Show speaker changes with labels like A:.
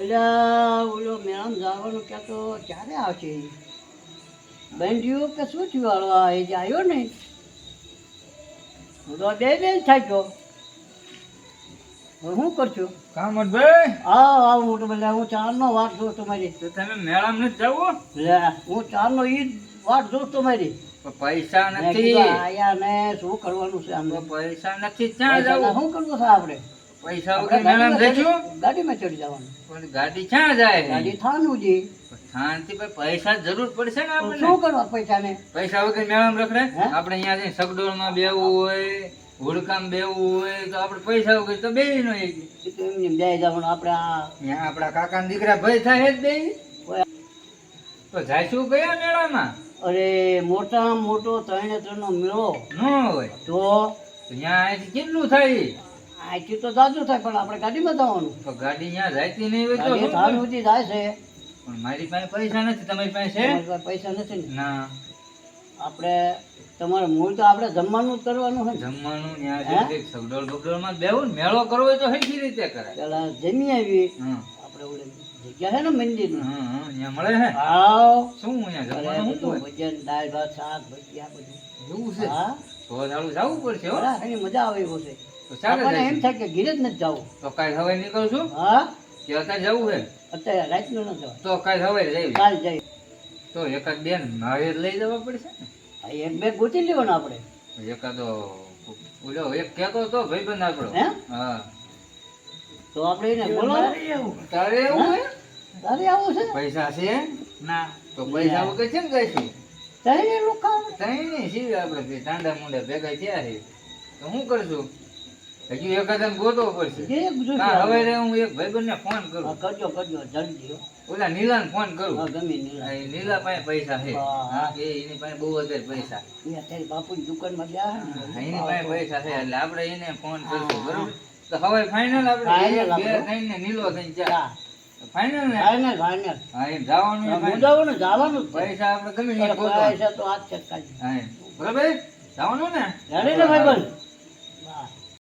A: એટલે ઓલો મેળામાં જવાનું ક્યાં તો ક્યારે આવશે? બંધ્યું કે શું થયું હળવા એ જે આવ્યો ને. હું તો બે બે થાક્યો હવે શું કરશું
B: કામતભાઈ
A: હા હું તો બધા હું ચારનો વાટ જોઉં તમારી.
B: તો તમે મેળામાં નથી જવું
A: લે હું ચારનો ઈ જ વાટ જોઉં તમારી.
B: પૈસા નથી.
A: આયા ને શું કરવાનું છે આમ?
B: પૈસા નથી
A: ત્યાં
B: જવું?
A: શું કરવું છે આપણે?
B: પૈસા વગર મેળામાં
A: ગાડીમાં ગાડીમાં ચડી જવાનું.
B: પણ ગાડી ક્યાં જાય?
A: ગાડી થાનું જી
B: શાંતિ ભાઈ પૈસા જરૂર પડશે ને
A: તો શું કરવા પૈસાને?
B: પૈસા વગર મેળામાં રખડે? આપણે અહીંયા જઈને સગડોળમાં બેવું હોય હુડકામ બેવું હોય તો આપણે પૈસા વગર તો બેય નો
A: એમને બે જવાનું આપણે આ
B: આપણા કાકાના દીકરા ભાઈ થાય જ બે તો જાયશું કયા મેળામાં?
A: અરે મોટામાં મોટો ત્રણે નો મેળો.
B: ન હોય.
A: તો?
B: તો ત્યાં કેટલું થાય?
A: અહીંથી તો જાજુ થાય પણ આપણે ગાડીમાં જવાનું.
B: તો ગાડી ત્યાં જાયતી નહીં હોય તો
A: ગાડી? સુધી જાય છે.
B: પણ મારી પાસે પૈસા નથી તમારી પાસે છે?
A: પૈસા નથી ને? આપણે તમારે મૂળ તો આપણે જમવાનું જ કરવાનું હોય
B: જમવાનું ત્યાં સગડોળ બગડોળમાં જ બેહવું મેળો કરવો તો હરખી રીતે કરે
A: પેલા જમી આવી આપણે ઓલે જગ્યા છે ને
B: મંદિર મળે હે?
A: આવ
B: શું અહીંયા જમવાનું
A: ભજન દાળ ભાત શાક ભજીયા બધું.
B: એવું છે?
A: હા.
B: સો જવું પડશે હો?
A: એની મજા આવે એવું છે આપણને એમ થાય કે ઘીરે જ નથી જવું.
B: તો કાલ હવે નીકળું છું?
A: હા?
B: કે અત્યારે જવું હે
A: અત્યારે રાતનું ન જવાય.
B: તો કાલ હવે જઈએ
A: કાલ જઈ.
B: તો એકાદ બેન મારે લઈ જવા પડશે ને?
A: એક બે ગોતી લેવાનો આપણે.
B: એકાદો ઓલો એક કહેતો તો ભાઈબંધ આપણો.
A: હા? તો આપણે એને બોલો
B: તારે એવું
A: તારે આવું છે?
B: પૈસા છે? ના. તો પૈસા વગર કેમ જઈશું
A: તઈને લોકો
B: તઈ નહીં આપણે ટાંડા મુંડા ભેગા થયા છે? તો શું કરશું? હજુ એકાદમ ગોતવો પડશે.
A: જે બધું
B: હા હવે રે હું એક ભાઈબંધને ફોન કરું.
A: કરજો કરજો જલ્દી
B: ઓલા નીલાને ફોન કરું.
A: ગમે નહીં
B: આ એ નીલા પાસે પૈસા છે.
A: હા.
B: એ એની પાસે બહુ વધારે પૈસા.
A: અત્યારે બાપુની દુકાનમાં ગયા.
B: એની પાસે પૈસા છે એટલે આપણે એને ફોન કરશું બરોબર? તો હવે ફાઇનલ આપણે બે થઈને નીલો થઈને
A: હા.
B: ફાઇનલ ને
A: ફાઇનલ ફાઇનલ
B: હા એમ જવાનું.
A: મુદાવાનું જવાનું
B: પૈસા આપણે ગમે.
A: પૈસા તો હાથ
B: એમ. બરોબર જવાનું ને
A: જાણે ને ભાઈબંધ